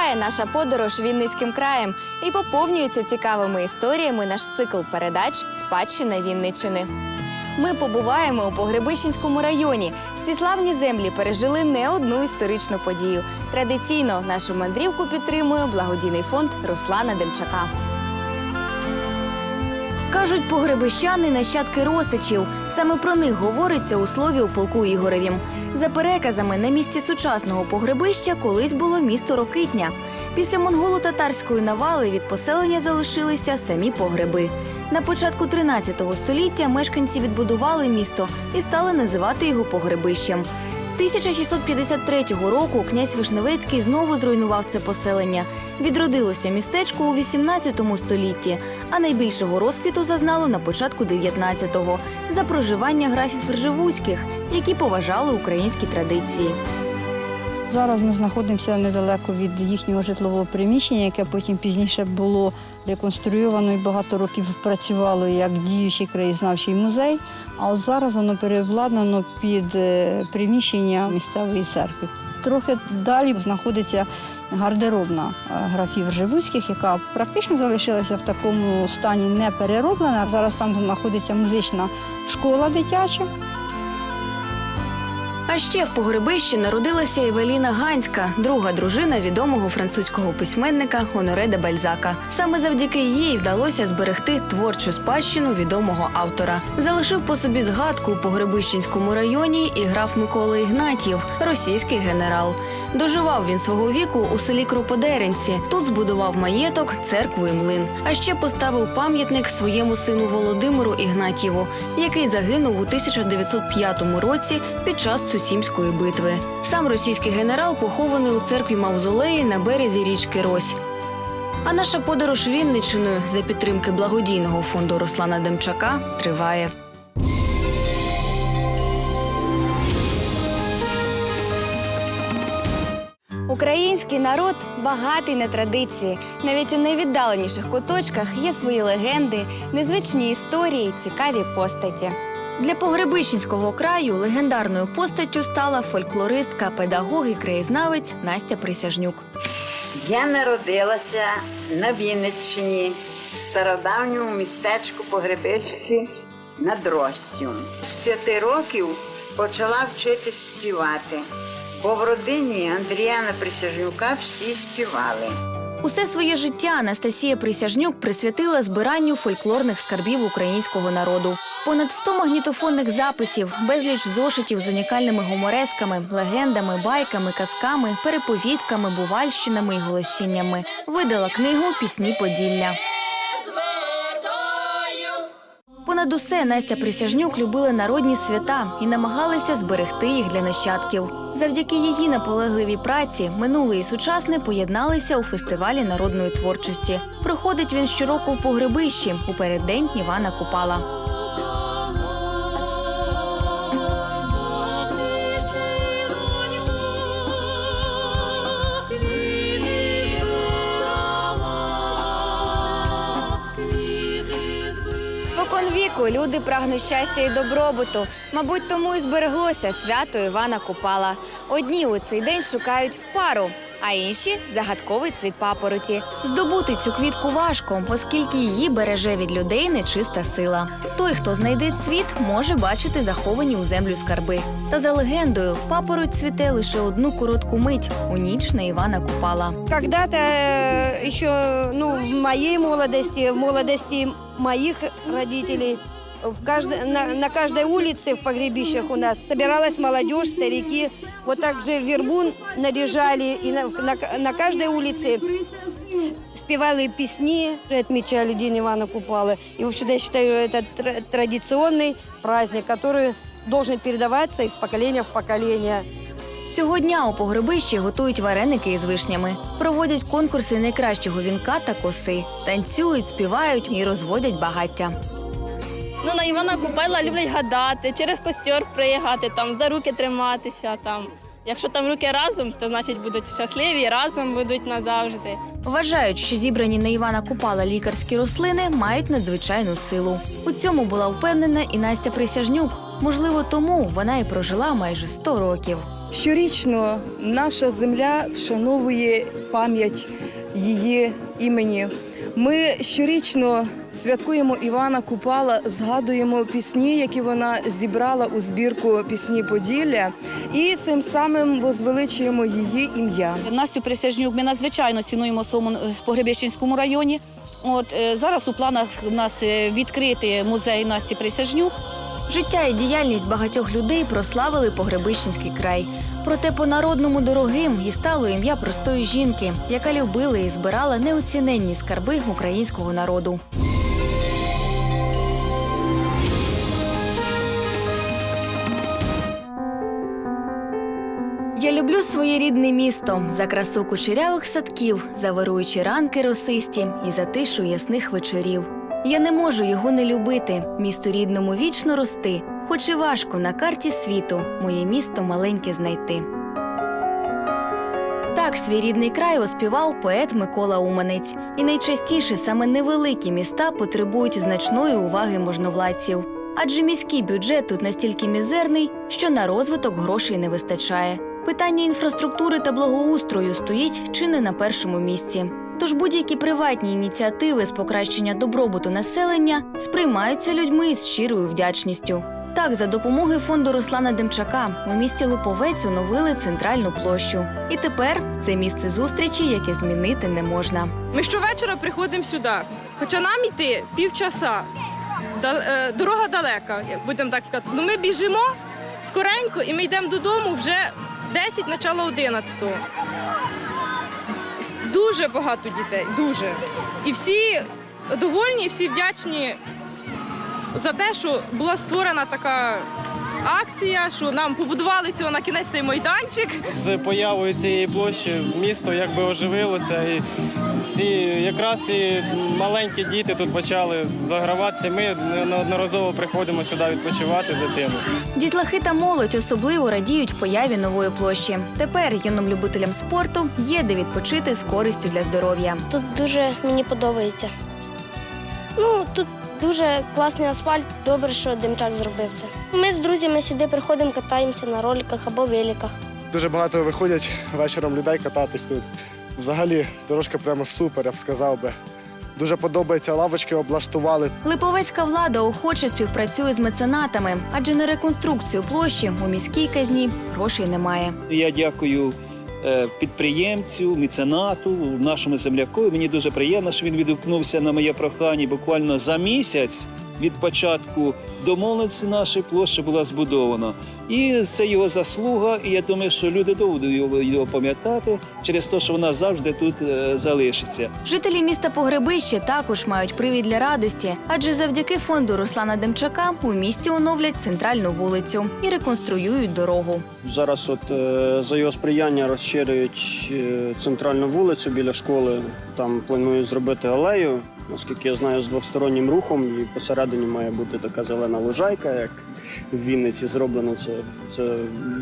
Триває наша подорож Вінницьким краєм і поповнюється цікавими історіями наш цикл передач Спадщина Вінниччини. Ми побуваємо у Погребищенському районі. Ці славні землі пережили не одну історичну подію. Традиційно нашу мандрівку підтримує благодійний фонд Руслана Демчака. Кажуть, погребищани нащадки Росичів. Саме про них говориться у слові у полку Ігоревім. За переказами, на місці сучасного погребища колись було місто Рокитня. Після монголо-татарської навали від поселення залишилися самі погреби. На початку 13 століття мешканці відбудували місто і стали називати його погребищем. 1653 року князь Вишневецький знову зруйнував це поселення. Відродилося містечко у 18 столітті, а найбільшого розквіту зазнало на початку 19-го за проживання графів Ржевузьких, які поважали українські традиції. Зараз ми знаходимося недалеко від їхнього житлового приміщення, яке потім пізніше було реконструйовано і багато років працювало як діючий краєзнавчий музей. А от зараз воно переобладнано під е, приміщення місцевої церкви. Трохи далі знаходиться гардеробна е, графів Живуцьких, яка практично залишилася в такому стані не перероблена. Зараз там знаходиться музична школа дитяча. А ще в погребищі народилася Евеліна Ганська, друга дружина відомого французького письменника Оноре де Бальзака. Саме завдяки їй вдалося зберегти творчу спадщину відомого автора. Залишив по собі згадку у Погребищенському районі і граф Микола Ігнатів, російський генерал. Доживав він свого віку у селі Кроподеренці. Тут збудував маєток, церкву і млин. А ще поставив пам'ятник своєму сину Володимиру Ігнатєву, який загинув у 1905 році під час Цусімської битви. Сам російський генерал похований у церкві Мавзолеї на березі річки Рось. А наша подорож Вінничиною за підтримки благодійного фонду Руслана Демчака триває. Український народ багатий на традиції. Навіть у найвіддаленіших куточках є свої легенди, незвичні історії, цікаві постаті. Для Погребищенського краю легендарною постаттю стала фольклористка, педагог і краєзнавець Настя Присяжнюк. Я народилася на Вінниччині в стародавньому містечку Погребищі над Россю. З п'яти років почала вчитись співати, бо в родині Андріяна Присяжнюка всі співали. Усе своє життя Анастасія Присяжнюк присвятила збиранню фольклорних скарбів українського народу. Понад 100 магнітофонних записів, безліч зошитів з унікальними гуморесками, легендами, байками, казками, переповідками, бувальщинами і голосіннями. Видала книгу Пісні Поділля. Понад усе Настя Присяжнюк любила народні свята і намагалася зберегти їх для нащадків. Завдяки її наполегливій праці минуле і сучасне поєдналися у фестивалі народної творчості. Проходить він щороку у погребищі у переддень Івана Купала. Віку люди прагнуть щастя і добробуту. Мабуть, тому і збереглося свято Івана Купала. Одні у цей день шукають пару, а інші загадковий цвіт папороті. Здобути цю квітку важко, оскільки її береже від людей нечиста сила. Той, хто знайде цвіт, може бачити заховані у землю скарби. Та за легендою, папороть цвіте лише одну коротку мить у ніч на Івана Купала. Когда-то э, еще, ну, в моей молодости, в молодости моих родителей, в каждой, на, на каждой улице в погребищах у нас собиралась молодежь, старики. Вот так же вербун наряжали, и на, на, на каждой улице спевали песни, отмечали День Ивана Купала. И, в общем-то, я считаю, это тр- традиционный праздник, который должен передаваться из поколения в поколение. Цього дня у погребищі готують вареники із вишнями, проводять конкурси найкращого вінка та коси, танцюють, співають і розводять багаття. Ну, на Івана Купайла люблять гадати, через костер приїхати, там, за руки триматися. Там. Якщо там руки разом, то значить будуть щасливі, разом будуть назавжди. Вважають, що зібрані на Івана Купала лікарські рослини мають надзвичайну силу. У цьому була впевнена і Настя Присяжнюк. Можливо, тому вона і прожила майже 100 років. Щорічно наша земля вшановує пам'ять її імені. Ми щорічно святкуємо Івана Купала, згадуємо пісні, які вона зібрала у збірку пісні Поділля, і цим самим возвеличуємо її ім'я. Настю Присяжнюк ми надзвичайно цінуємо в своєму Погребіщенському районі. От е, зараз у планах у нас е, відкрити музей Насті Присяжнюк. Життя і діяльність багатьох людей прославили Погребищенський край. Проте по-народному дорогим і стало ім'я простої жінки, яка любила і збирала неоціненні скарби українського народу. Я люблю своє рідне місто за красу кучерявих садків, за вируючі ранки росисті і за тишу ясних вечорів. Я не можу його не любити, місту рідному вічно рости, хоч і важко на карті світу моє місто маленьке знайти. Так свій рідний край оспівав поет Микола Уманець, і найчастіше саме невеликі міста потребують значної уваги можновладців. Адже міський бюджет тут настільки мізерний, що на розвиток грошей не вистачає. Питання інфраструктури та благоустрою стоїть чи не на першому місці. Тож будь-які приватні ініціативи з покращення добробуту населення сприймаються людьми з щирою вдячністю. Так, за допомогою фонду Руслана Демчака у місті Липовець оновили центральну площу. І тепер це місце зустрічі, яке змінити не можна. Ми щовечора приходимо сюди. Хоча нам йти півчаса. Е, Дорога далека, як будемо так сказати. Ну ми біжимо скоренько і ми йдемо додому вже 10, начало 11. Дуже багато дітей, дуже. І всі довольні, всі вдячні за те, що була створена така акція, що нам побудували цього на кінець цей майданчик. з появою цієї площі місто якби оживилося, і всі якраз і маленькі діти тут почали заграватися. Ми неодноразово приходимо сюди відпочивати за тим. Дітлахи та молодь особливо радіють появі нової площі. Тепер юним любителям спорту є де відпочити з користю для здоров'я. Тут дуже мені подобається. Ну, тут дуже класний асфальт, добре, що Демчак зробив це. Ми з друзями сюди приходимо, катаємося на роликах або великах. Дуже багато виходять вечором людей кататись тут. Взагалі, дорожка прямо супер, я б сказав би. Дуже подобається, лавочки облаштували. Липовецька влада охоче співпрацює з меценатами, адже на реконструкцію площі у міській казні грошей немає. Я дякую підприємцю, меценату, нашому земляку. Мені дуже приємно, що він відгукнувся на моє прохання. Буквально за місяць від початку домовленості нашої площі була збудована. І це його заслуга. І я думаю, що люди довго його, його пам'ятати через те, що вона завжди тут е, залишиться. Жителі міста Погребище також мають привід для радості, адже завдяки фонду Руслана Демчака у місті оновлять центральну вулицю і реконструюють дорогу. Зараз от е, за його сприяння розширюють е, центральну вулицю біля школи. Там планують зробити алею. Наскільки я знаю, з двостороннім рухом і посередині має бути така зелена лужайка, як в Вінниці зроблено. Це, це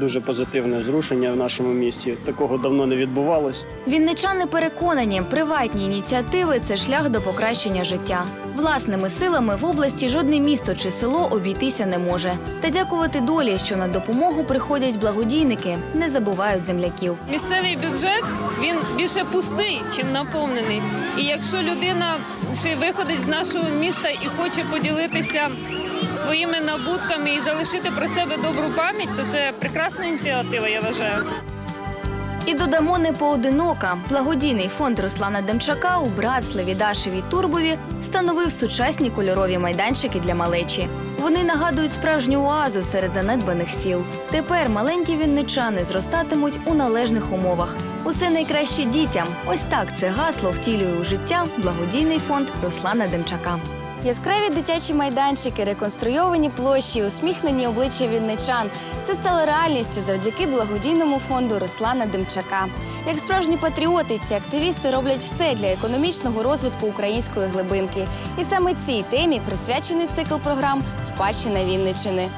дуже позитивне зрушення в нашому місті. Такого давно не відбувалось. Вінничани переконані, приватні ініціативи це шлях до покращення життя. Власними силами в області жодне місто чи село обійтися не може. Та дякувати долі, що на допомогу приходять благодійники, не забувають земляків. Місцевий бюджет він більше пустий, чим наповнений. І якщо людина чи виходить з нашого міста і хоче поділитися своїми набутками і залишити про себе добру пам'ять, то це прекрасна ініціатива, я вважаю. І додамо не поодинока. Благодійний фонд Руслана Демчака у Братславі, Дашеві Турбові встановив сучасні кольорові майданчики для малечі. Вони нагадують справжню оазу серед занедбаних сіл. Тепер маленькі вінничани зростатимуть у належних умовах. Усе найкраще дітям. Ось так це гасло втілює у життя благодійний фонд Руслана Демчака. Яскраві дитячі майданчики, реконструйовані площі, усміхнені обличчя вінничан. Це стало реальністю завдяки благодійному фонду Руслана Демчака. Як справжні патріоти, ці активісти роблять все для економічного розвитку української глибинки. І саме цій темі присвячений цикл програм Спадщина Вінничини.